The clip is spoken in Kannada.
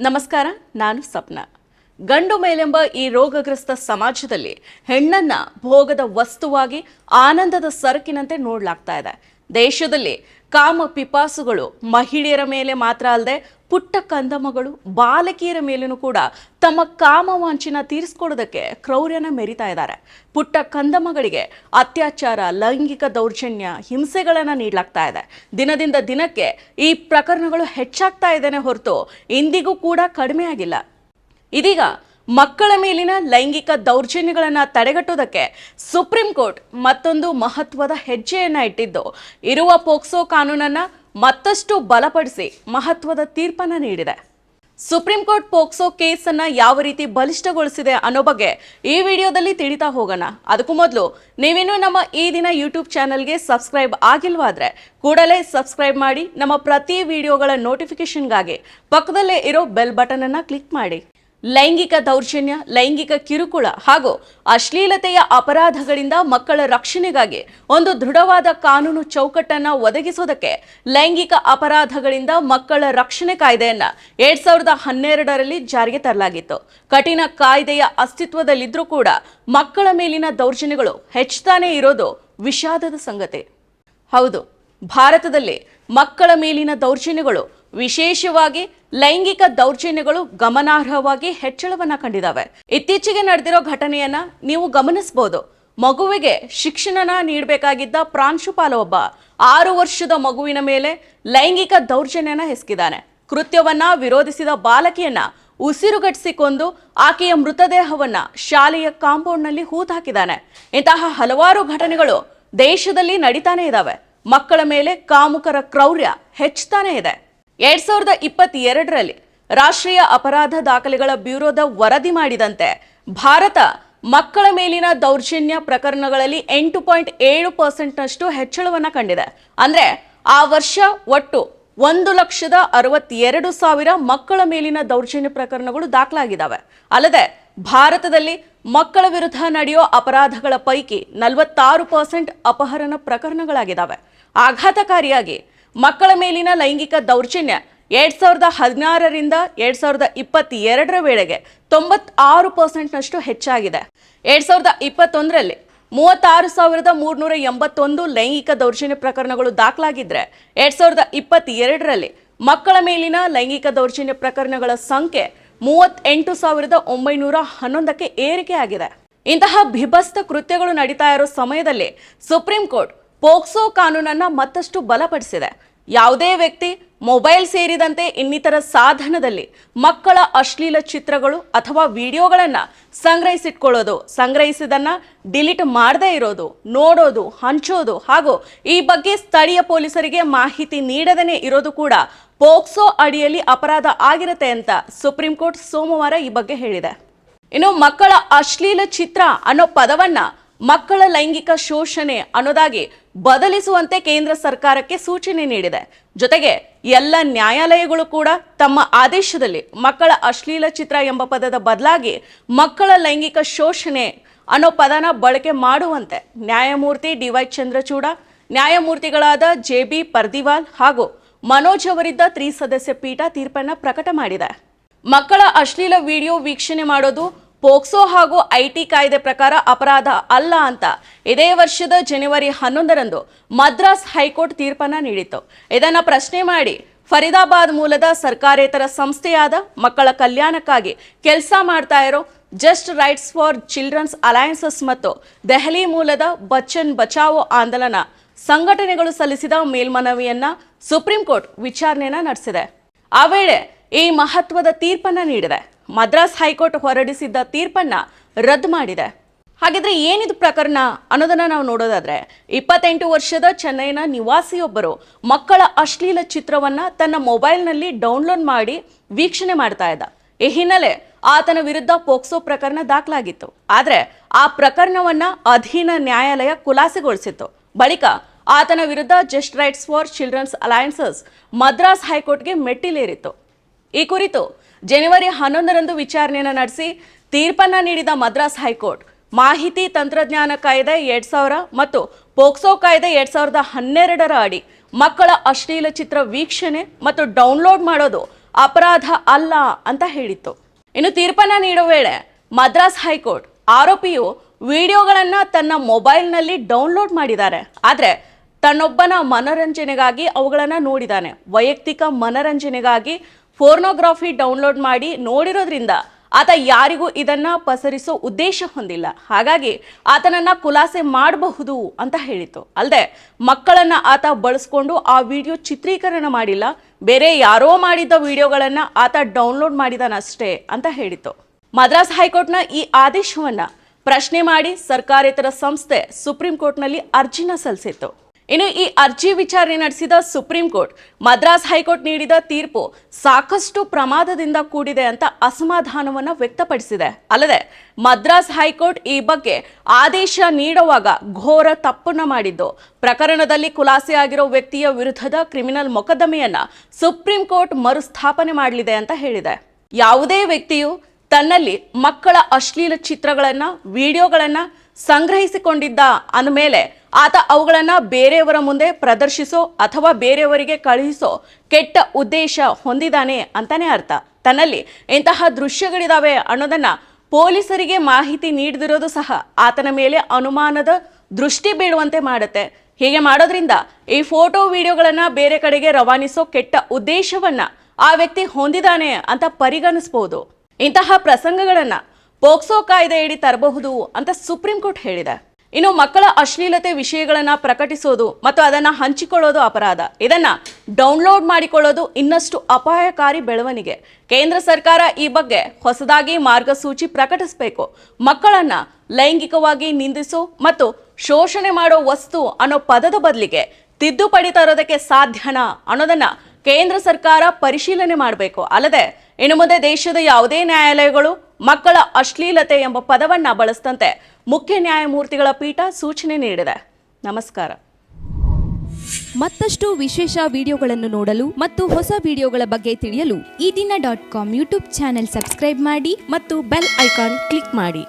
ನಮಸ್ಕಾರ, ನಾನು ಸಪ್ನ. ಗಂಡು ಮೇಲೆಂಬ ಈ ರೋಗಗ್ರಸ್ತ ಸಮಾಜದಲ್ಲಿ ಹೆಣ್ಣನ್ನ ಭೋಗದ ವಸ್ತುವಾಗಿ, ಆನಂದದ ಸರಕಿನಂತೆ ನೋಡ್ಲಾಗ್ತಾ ಇದೆ. ದೇಶದಲ್ಲಿ ಕಾಮ ಪಿಪಾಸುಗಳು ಮಹಿಳೆಯರ ಮೇಲೆ ಮಾತ್ರ ಅಲ್ಲದೆ ಪುಟ್ಟ ಕಂದಮಗಳು ಬಾಲಕಿಯರ ಮೇಲೂ ಕೂಡ ತಮ್ಮ ಕಾಮವಾಂಚಿನ ತೀರಿಸ್ಕೊಡೋದಕ್ಕೆ ಕ್ರೌರ್ಯನ ಮೆರಿತಾ ಇದ್ದಾರೆ. ಪುಟ್ಟ ಕಂದಮಗಳಿಗೆ ಅತ್ಯಾಚಾರ, ಲೈಂಗಿಕ ದೌರ್ಜನ್ಯ, ಹಿಂಸೆಗಳನ್ನು ನೀಡಲಾಗ್ತಾ ಇದೆ. ದಿನದಿಂದ ದಿನಕ್ಕೆ ಈ ಪ್ರಕರಣಗಳು ಹೆಚ್ಚಾಗ್ತಾ ಇದ್ದೇನೆ ಹೊರತು ಇಂದಿಗೂ ಕೂಡ ಕಡಿಮೆ ಆಗಿಲ್ಲ ಇದೀಗ ಮಕ್ಕಳ ಮೇಲಿನ ಲೈಂಗಿಕ ದೌರ್ಜನ್ಯಗಳನ್ನು ತಡೆಗಟ್ಟುವುದಕ್ಕೆ ಸುಪ್ರೀಂ ಕೋರ್ಟ್ ಮತ್ತೊಂದು ಮಹತ್ವದ ಹೆಜ್ಜೆಯನ್ನು ಇಟ್ಟಿದ್ದು. ಇರುವ ಪೋಕ್ಸೋ ಕಾನೂನನ್ನು ಮತ್ತಷ್ಟು ಬಲಪಡಿಸಿ ಮಹತ್ವದ ತೀರ್ಪನ್ನು ನೀಡಿದೆ. ಸುಪ್ರೀಂ ಕೋರ್ಟ್ ಪೋಕ್ಸೋ ಕೇಸನ್ನು ಯಾವ ರೀತಿ ಬಲಿಷ್ಠಗೊಳಿಸಿದೆ ಅನ್ನೋ ಬಗ್ಗೆ ಈ ವಿಡಿಯೋದಲ್ಲಿ ತಿಳಿತಾ ಹೋಗೋಣ. ಅದಕ್ಕೂ ಮೊದಲು ನೀವಿನ್ನೂ ನಮ್ಮ ಈ ದಿನ ಯೂಟ್ಯೂಬ್ ಚಾನಲ್ಗೆ ಸಬ್ಸ್ಕ್ರೈಬ್ ಆಗಿಲ್ವಾದ್ರೆ ಕೂಡಲೇ ಸಬ್ಸ್ಕ್ರೈಬ್ ಮಾಡಿ ನಮ್ಮ ಪ್ರತಿ ವಿಡಿಯೋಗಳ ನೋಟಿಫಿಕೇಷನ್ಗಾಗಿ ಪಕ್ಕದಲ್ಲೇ ಇರೋ ಬೆಲ್ ಬಟನನ್ನು ಕ್ಲಿಕ್ ಮಾಡಿ. ಲೈಂಗಿಕ ದೌರ್ಜನ್ಯ, ಲೈಂಗಿಕ ಕಿರುಕುಳ ಹಾಗೂ ಅಶ್ಲೀಲತೆಯ ಅಪರಾಧಗಳಿಂದ ಮಕ್ಕಳ ರಕ್ಷಣೆಗಾಗಿ ಒಂದು ದೃಢವಾದ ಕಾನೂನು ಚೌಕಟ್ಟನ್ನು ಒದಗಿಸುವುದಕ್ಕೆ ಲೈಂಗಿಕ ಅಪರಾಧಗಳಿಂದ ಮಕ್ಕಳ ರಕ್ಷಣೆ ಕಾಯ್ದೆಯನ್ನ ಎರಡ್ ಸಾವಿರದ ಹನ್ನೆರಡರಲ್ಲಿ ಜಾರಿಗೆ ತರಲಾಗಿತ್ತು. ಕಠಿಣ ಕಾಯ್ದೆಯ ಅಸ್ತಿತ್ವದಲ್ಲಿದ್ದರೂ ಕೂಡ ಮಕ್ಕಳ ಮೇಲಿನ ದೌರ್ಜನ್ಯಗಳು ಹೆಚ್ಚುತ್ತಾನೇ ಇರೋದು ವಿಷಾದದ ಸಂಗತಿ. ಹೌದು, ಭಾರತದಲ್ಲಿ ಮಕ್ಕಳ ಮೇಲಿನ ದೌರ್ಜನ್ಯಗಳು ವಿಶೇಷವಾಗಿ ಲೈಂಗಿಕ ದೌರ್ಜನ್ಯಗಳು ಗಮನಾರ್ಹವಾಗಿ ಹೆಚ್ಚಳವನ್ನ ಕಂಡಿದ್ದಾವೆ ಇತ್ತೀಚೆಗೆ ನಡೆದಿರೋ ಘಟನೆಯನ್ನ ನೀವು ಗಮನಿಸಬಹುದು ಮಗುವಿಗೆ ಶಿಕ್ಷಣನ ನೀಡಬೇಕಾಗಿದ್ದ ಪ್ರಾಂಶುಪಾಲ ಒಬ್ಬ ಆರು ವರ್ಷದ ಮಗುವಿನ ಮೇಲೆ ಲೈಂಗಿಕ ದೌರ್ಜನ್ಯನ ಎಸಗಿದ್ದಾನೆ. ಕೃತ್ಯವನ್ನ ವಿರೋಧಿಸಿದ ಬಾಲಕಿಯನ್ನ ಉಸಿರುಗಟ್ಟಿಸಿಕೊಂಡು ಆಕೆಯ ಮೃತದೇಹವನ್ನ ಶಾಲೆಯ ಕಾಂಪೌಂಡ್ನಲ್ಲಿ ಹೂತಾಕಿದ್ದಾನೆ. ಇಂತಹ ಹಲವಾರು ಘಟನೆಗಳು ದೇಶದಲ್ಲಿ ನಡೀತಾನೆ ಇದ್ದಾವೆ ಮಕ್ಕಳ ಮೇಲೆ ಕಾಮುಕರ ಕ್ರೌರ್ಯ ಹೆಚ್ಚುತ್ತಾನೆ ಇದೆ. ಎರಡ್ ಸಾವಿರದ ಇಪ್ಪತ್ತೆರಡರಲ್ಲಿ ರಾಷ್ಟ್ರೀಯ ಅಪರಾಧ ದಾಖಲೆಗಳ ಬ್ಯೂರೋದ ವರದಿ ಮಾಡಿದಂತೆ ಭಾರತ ಮಕ್ಕಳ ಮೇಲಿನ ದೌರ್ಜನ್ಯ ಪ್ರಕರಣಗಳಲ್ಲಿ ಎಂಟು ಪಾಯಿಂಟ್ ಏಳು ಪರ್ಸೆಂಟ್ನಷ್ಟು ಹೆಚ್ಚಳವನ್ನು ಕಂಡಿದೆ. ಅಂದರೆ ಆ ವರ್ಷ ಒಟ್ಟು ಒಂದು ಲಕ್ಷದ ಅರವತ್ತೆರಡು ಸಾವಿರ ಮಕ್ಕಳ ಮೇಲಿನ ದೌರ್ಜನ್ಯ ಪ್ರಕರಣಗಳು ದಾಖಲಾಗಿದ್ದಾವೆ. ಅಲ್ಲದೆ ಭಾರತದಲ್ಲಿ ಮಕ್ಕಳ ವಿರುದ್ಧ ನಡೆಯೋ ಅಪರಾಧಗಳ ಪೈಕಿ ನಲವತ್ತಾರು ಪರ್ಸೆಂಟ್ ಅಪಹರಣ ಪ್ರಕರಣಗಳಾಗಿದ್ದಾವೆ. ಆಘಾತಕಾರಿಯಾಗಿ ಮಕ್ಕಳ ಮೇಲಿನ ಲೈಂಗಿಕ ದೌರ್ಜನ್ಯ ಎರಡ್ ಸಾವಿರದ ಹದಿನಾರರಿಂದ ಎರಡ್ ಸಾವಿರದ ಇಪ್ಪತ್ತೆರಡರ ವೇಳೆಗೆ ತೊಂಬತ್ತಾರು ಪರ್ಸೆಂಟ್ನಷ್ಟು ಹೆಚ್ಚಾಗಿದೆ. ಎರಡ್ ಸಾವಿರದ ಇಪ್ಪತ್ತೊಂದರಲ್ಲಿ ಮೂವತ್ತಾರು ಸಾವಿರದ ಮೂರ್ನೂರ ಎಂಬತ್ತೊಂದು ಲೈಂಗಿಕ ದೌರ್ಜನ್ಯ ಪ್ರಕರಣಗಳು ದಾಖಲಾಗಿದ್ರೆ ಎರಡ್ ಸಾವಿರದ ಇಪ್ಪತ್ತೆರಡರಲ್ಲಿ ಮಕ್ಕಳ ಮೇಲಿನ ಲೈಂಗಿಕ ದೌರ್ಜನ್ಯ ಪ್ರಕರಣಗಳ ಸಂಖ್ಯೆ ಮೂವತ್ತೆಂಟು ಸಾವಿರದ ಒಂಬೈನೂರ ಹನ್ನೊಂದಕ್ಕೆ ಏರಿಕೆಯಾಗಿದೆ. ಇಂತಹ ಬಿಭಸ್ತ ಕೃತ್ಯಗಳು ನಡೀತಾ ಇರೋ ಸಮಯದಲ್ಲಿ ಸುಪ್ರೀಂ ಕೋರ್ಟ್ ಪೋಕ್ಸೋ ಕಾನೂನನ್ನ ಮತ್ತಷ್ಟು ಬಲಪಡಿಸಿದೆ. ಯಾವುದೇ ವ್ಯಕ್ತಿ ಮೊಬೈಲ್ ಸೇರಿದಂತೆ ಇನ್ನಿತರ ಸಾಧನದಲ್ಲಿ ಮಕ್ಕಳ ಅಶ್ಲೀಲ ಚಿತ್ರಗಳು ಅಥವಾ ವಿಡಿಯೋಗಳನ್ನು ಸಂಗ್ರಹಿಸಿಟ್ಕೊಳ್ಳೋದು, ಸಂಗ್ರಹಿಸಿದನ್ನ ಡಿಲೀಟ್ ಮಾಡದೇ ಇರೋದು, ನೋಡೋದು, ಹಂಚೋದು ಹಾಗೂ ಈ ಬಗ್ಗೆ ಸ್ಥಳೀಯ ಪೊಲೀಸರಿಗೆ ಮಾಹಿತಿ ನೀಡದೇ ಇರೋದು ಕೂಡ ಪೋಕ್ಸೋ ಅಡಿಯಲ್ಲಿ ಅಪರಾಧ ಆಗಿರುತ್ತೆ ಅಂತ ಸುಪ್ರೀಂ ಕೋರ್ಟ್ ಸೋಮವಾರ ಈ ಬಗ್ಗೆ ಹೇಳಿದೆ. ಇನ್ನು ಮಕ್ಕಳ ಅಶ್ಲೀಲ ಚಿತ್ರ ಅನ್ನೋ ಪದವನ್ನ ಮಕ್ಕಳ ಲೈಂಗಿಕ ಶೋಷಣೆ ಅನ್ನೋದಾಗಿ ಬದಲಿಸುವಂತೆ ಕೇಂದ್ರ ಸರ್ಕಾರಕ್ಕೆ ಸೂಚನೆ ನೀಡಿದೆ. ಜೊತೆಗೆ ಎಲ್ಲ ನ್ಯಾಯಾಲಯಗಳು ಕೂಡ ತಮ್ಮ ಆದೇಶದಲ್ಲಿ ಮಕ್ಕಳ ಅಶ್ಲೀಲ ಚಿತ್ರ ಎಂಬ ಪದದ ಬದಲಾಗಿ ಮಕ್ಕಳ ಲೈಂಗಿಕ ಶೋಷಣೆ ಅನ್ನೋ ಪದನ ಬಳಕೆ ಮಾಡುವಂತೆ ನ್ಯಾಯಮೂರ್ತಿ ಡಿವೈ ಚಂದ್ರಚೂಡ, ನ್ಯಾಯಮೂರ್ತಿಗಳಾದ ಜೆ ಬಿ ಪರ್ದಿವಾಲ್ ಹಾಗೂ ಮನೋಜ್ ಅವರಿದ್ದ ತ್ರಿಸದಸ್ಯ ಪೀಠ ತೀರ್ಪನ್ನು ಪ್ರಕಟ ಮಾಡಿದೆ. ಮಕ್ಕಳ ಅಶ್ಲೀಲ ವಿಡಿಯೋ ವೀಕ್ಷಣೆ ಮಾಡೋದು ಪೋಕ್ಸೋ ಹಾಗೂ ಐಟಿ ಕಾಯ್ದೆ ಪ್ರಕಾರ ಅಪರಾಧ ಅಲ್ಲ ಅಂತ ಇದೇ ವರ್ಷದ ಜನವರಿ ಹನ್ನೊಂದರಂದು ಮದ್ರಾಸ್ ಹೈಕೋರ್ಟ್ ತೀರ್ಪನ್ನ ನೀಡಿತ್ತು. ಇದನ್ನು ಪ್ರಶ್ನೆ ಮಾಡಿ ಫರೀದಾಬಾದ್ ಮೂಲದ ಸರ್ಕಾರೇತರ ಸಂಸ್ಥೆಯಾದ ಮಕ್ಕಳ ಕಲ್ಯಾಣಕ್ಕಾಗಿ ಕೆಲಸ ಮಾಡ್ತಾ ಇರೋ Just Rights for Childrens Alliances ಮತ್ತು ದೆಹಲಿ ಮೂಲದ ಬಚ್ಚನ್ ಬಚಾವೋ ಆಂದೋಲನ ಸಂಘಟನೆಗಳು ಸಲ್ಲಿಸಿದ ಮೇಲ್ಮನವಿಯನ್ನ ಸುಪ್ರೀಂ ಕೋರ್ಟ್ ವಿಚಾರಣೆಯನ್ನ ನಡೆಸಿದೆ. ಆ ವೇಳೆ ಈ ಮಹತ್ವದ ತೀರ್ಪನ್ನ ನೀಡಿದೆ. ಮದ್ರಾಸ್ ಹೈಕೋರ್ಟ್ ಹೊರಡಿಸಿದ್ದ ತೀರ್ಪನ್ನ ರದ್ದು ಮಾಡಿದೆ. ಹಾಗಿದ್ರೆ ಏನಿದು ಪ್ರಕರಣ ಅನ್ನೋದನ್ನ ನಾವು ನೋಡೋದಾದ್ರೆ, ಇಪ್ಪತ್ತೆಂಟು ವರ್ಷದ ಚೆನ್ನೈನ ನಿವಾಸಿಯೊಬ್ಬರು ಮಕ್ಕಳ ಅಶ್ಲೀಲ ಚಿತ್ರವನ್ನ ತನ್ನ ಮೊಬೈಲ್ನಲ್ಲಿ ಡೌನ್ಲೋಡ್ ಮಾಡಿ ವೀಕ್ಷಣೆ ಮಾಡ್ತಾ ಇದ್ದ. ಈ ಹಿನ್ನೆಲೆ ಆತನ ವಿರುದ್ಧ ಪೋಕ್ಸೋ ಪ್ರಕರಣ ದಾಖಲಾಗಿತ್ತು. ಆದ್ರೆ ಆ ಪ್ರಕರಣವನ್ನ ಅಧೀನ ನ್ಯಾಯಾಲಯ ಖುಲಾಸೆಗೊಳಿಸಿತ್ತು. ಬಳಿಕ ಆತನ ವಿರುದ್ಧ Just Rights for Childrens Alliances Madras ಹೈಕೋರ್ಟ್ಗೆ ಮೆಟ್ಟಿಲೇರಿತ್ತು. ಈ ಕುರಿತು ಜನವರಿ ಹನ್ನೊಂದರಂದು ವಿಚಾರಣೆಯನ್ನು ನಡೆಸಿ ತೀರ್ಪನ್ನು ನೀಡಿದ ಮದ್ರಾಸ್ ಹೈಕೋರ್ಟ್. ಮಾಹಿತಿ ತಂತ್ರಜ್ಞಾನ ಕಾಯ್ದೆ ಎರಡ್ ಸಾವಿರ ಮತ್ತು ಪೋಕ್ಸೋ ಕಾಯ್ದೆ ಎರಡ್ ಸಾವಿರದ ಹನ್ನೆರಡರ ಅಡಿ ಮಕ್ಕಳ ಅಶ್ಲೀಲ ಚಿತ್ರ ವೀಕ್ಷಣೆ ಮತ್ತು ಡೌನ್ಲೋಡ್ ಮಾಡೋದು ಅಪರಾಧ ಅಲ್ಲ ಅಂತ ಹೇಳಿತ್ತು. ಇನ್ನು ತೀರ್ಪನ್ನ ನೀಡುವ ವೇಳೆ ಮದ್ರಾಸ್ ಹೈಕೋರ್ಟ್ ಆರೋಪಿಯು ವಿಡಿಯೋಗಳನ್ನು ತನ್ನ ಮೊಬೈಲ್ನಲ್ಲಿ ಡೌನ್ಲೋಡ್ ಮಾಡಿದ್ದಾರೆ. ಆದರೆ ತನ್ನೊಬ್ಬನ ಮನರಂಜನೆಗಾಗಿ ಅವುಗಳನ್ನು ನೋಡಿದ್ದಾನೆ. ವೈಯಕ್ತಿಕ ಮನರಂಜನೆಗಾಗಿ ಫೋರ್ನೋಗ್ರಾಫಿ ಡೌನ್ಲೋಡ್ ಮಾಡಿ ನೋಡಿರೋದ್ರಿಂದ ಆತ ಯಾರಿಗೂ ಇದನ್ನ ಪಸರಿಸೋ ಉದ್ದೇಶ ಹೊಂದಿಲ್ಲ. ಹಾಗಾಗಿ ಆತನನ್ನ ಖುಲಾಸೆ ಮಾಡಬಹುದು ಅಂತ ಹೇಳಿತು ಅಲ್ಲದೆ ಮಕ್ಕಳನ್ನ ಆತ ಬಳಸ್ಕೊಂಡು ಆ ವಿಡಿಯೋ ಚಿತ್ರೀಕರಣ ಮಾಡಿಲ್ಲ. ಬೇರೆ ಯಾರೋ ಮಾಡಿದ್ದ ವಿಡಿಯೋಗಳನ್ನ ಆತ ಡೌನ್ಲೋಡ್ ಮಾಡಿದಾನಷ್ಟೇ ಅಂತ ಹೇಳಿತು ಮದ್ರಾಸ್ ಹೈಕೋರ್ಟ್ನ ಈ ಆದೇಶವನ್ನ ಪ್ರಶ್ನೆ ಮಾಡಿ ಸರ್ಕಾರೇತರ ಸಂಸ್ಥೆ ಸುಪ್ರೀಂ ಕೋರ್ಟ್ನಲ್ಲಿ ಅರ್ಜಿನ ಸಲ್ಲಿಸಿತ್ತು. ಇನ್ನು ಈ ಅರ್ಜಿ ವಿಚಾರಣೆ ನಡೆಸಿದ ಸುಪ್ರೀಂ ಕೋರ್ಟ್, ಮದ್ರಾಸ್ ಹೈಕೋರ್ಟ್ ನೀಡಿದ ತೀರ್ಪು ಸಾಕಷ್ಟು ಪ್ರಮಾದದಿಂದ ಕೂಡಿದೆ ಅಂತ ಅಸಮಾಧಾನವನ್ನು ವ್ಯಕ್ತಪಡಿಸಿದೆ. ಅಲ್ಲದೆ, ಮದ್ರಾಸ್ ಹೈಕೋರ್ಟ್ ಈ ಬಗ್ಗೆ ಆದೇಶ ನೀಡುವಾಗ ಘೋರ ತಪ್ಪನ್ನ ಮಾಡಿದ್ದು. ಪ್ರಕರಣದಲ್ಲಿ ಖುಲಾಸೆಯಾಗಿರೋ ವ್ಯಕ್ತಿಯ ವಿರುದ್ಧದ ಕ್ರಿಮಿನಲ್ ಮೊಕದ್ದಮೆಯನ್ನ ಸುಪ್ರೀಂ ಕೋರ್ಟ್ ಮರುಸ್ಥಾಪನೆ ಮಾಡಲಿದೆ ಅಂತ ಹೇಳಿದೆ. ಯಾವುದೇ ವ್ಯಕ್ತಿಯು ತನ್ನಲ್ಲಿ ಮಕ್ಕಳ ಅಶ್ಲೀಲ ಚಿತ್ರಗಳನ್ನು, ವಿಡಿಯೋಗಳನ್ನು ಸಂಗ್ರಹಿಸಿಕೊಂಡಿದ್ದ ಅಂದಮೇಲೆ ಆತ ಅವುಗಳನ್ನು ಬೇರೆಯವರ ಮುಂದೆ ಪ್ರದರ್ಶಿಸೋ ಅಥವಾ ಬೇರೆಯವರಿಗೆ ಕಳುಹಿಸೋ ಕೆಟ್ಟ ಉದ್ದೇಶ ಹೊಂದಿದಾನೆ ಅಂತಾನೆ ಅರ್ಥ. ತನ್ನಲ್ಲಿ ಇಂತಹ ದೃಶ್ಯಗಳಿದಾವೆ ಅನ್ನೋದನ್ನ ಪೊಲೀಸರಿಗೆ ಮಾಹಿತಿ ನೀಡದಿರೋದು ಸಹ ಆತನ ಮೇಲೆ ಅನುಮಾನದ ದೃಷ್ಟಿ ಬೀಳುವಂತೆ ಮಾಡುತ್ತೆ. ಹೀಗೆ ಮಾಡೋದ್ರಿಂದ ಈ ಫೋಟೋ ವಿಡಿಯೋಗಳನ್ನು ಬೇರೆ ಕಡೆಗೆ ರವಾನಿಸೋ ಕೆಟ್ಟ ಉದ್ದೇಶವನ್ನ ಆ ವ್ಯಕ್ತಿ ಹೊಂದಿದಾನೆ ಅಂತ ಪರಿಗಣಿಸಬಹುದು ಇಂತಹ ಪ್ರಸಂಗಗಳನ್ನು ಪೋಕ್ಸೋ ಕಾಯ್ದೆಯಡಿ ತರಬಹುದು ಅಂತ ಸುಪ್ರೀಂ ಕೋರ್ಟ್ ಹೇಳಿದೆ. ಇನ್ನು ಮಕ್ಕಳ ಅಶ್ಲೀಲತೆ ವಿಷಯಗಳನ್ನು ಪ್ರಕಟಿಸೋದು ಮತ್ತು ಅದನ್ನ ಹಂಚಿಕೊಳ್ಳೋದು ಅಪರಾಧ. ಇದನ್ನ ಡೌನ್ಲೋಡ್ ಮಾಡಿಕೊಳ್ಳೋದು ಇನ್ನಷ್ಟು ಅಪಾಯಕಾರಿ ಬೆಳವಣಿಗೆ. ಕೇಂದ್ರ ಸರ್ಕಾರ ಈ ಬಗ್ಗೆ ಹೊಸದಾಗಿ ಮಾರ್ಗಸೂಚಿ ಪ್ರಕಟಿಸಬೇಕು. ಮಕ್ಕಳನ್ನ ಲೈಂಗಿಕವಾಗಿ ನಿಂದಿಸು ಮತ್ತು ಶೋಷಣೆ ಮಾಡೋ ವಸ್ತು ಅನ್ನೋ ಪದದ ಬದಲಿಗೆ ತಿದ್ದುಪಡಿ ತರೋದಕ್ಕೆ ಸಾಧ್ಯನಾ ಅನ್ನೋದನ್ನ ಕೇಂದ್ರ ಸರ್ಕಾರ ಪರಿಶೀಲನೆ ಮಾಡಬೇಕು. ಅಲ್ಲದೆ ಇನ್ನು ಮುಂದೆ ದೇಶದ ಯಾವುದೇ ನ್ಯಾಯಾಲಯಗಳು ಮಕ್ಕಳ ಅಶ್ಲೀಲತೆ ಎಂಬ ಪದವನ್ನ ಬಳಸದಂತೆ ಮುಖ್ಯ ನ್ಯಾಯಮೂರ್ತಿಗಳ ಪೀಠ ಸೂಚನೆ ನೀಡಿದೆ. ನಮಸ್ಕಾರ. ಮತ್ತಷ್ಟು ವಿಶೇಷ ವಿಡಿಯೋಗಳನ್ನು ನೋಡಲು ಮತ್ತು ಹೊಸ ವಿಡಿಯೋಗಳ ಬಗ್ಗೆ ತಿಳಿಯಲು Ee Dina dot com YouTube channel subscribe ಮಾಡಿ ಮತ್ತು ಬೆಲ್ ಐಕಾನ್ ಕ್ಲಿಕ್ ಮಾಡಿ.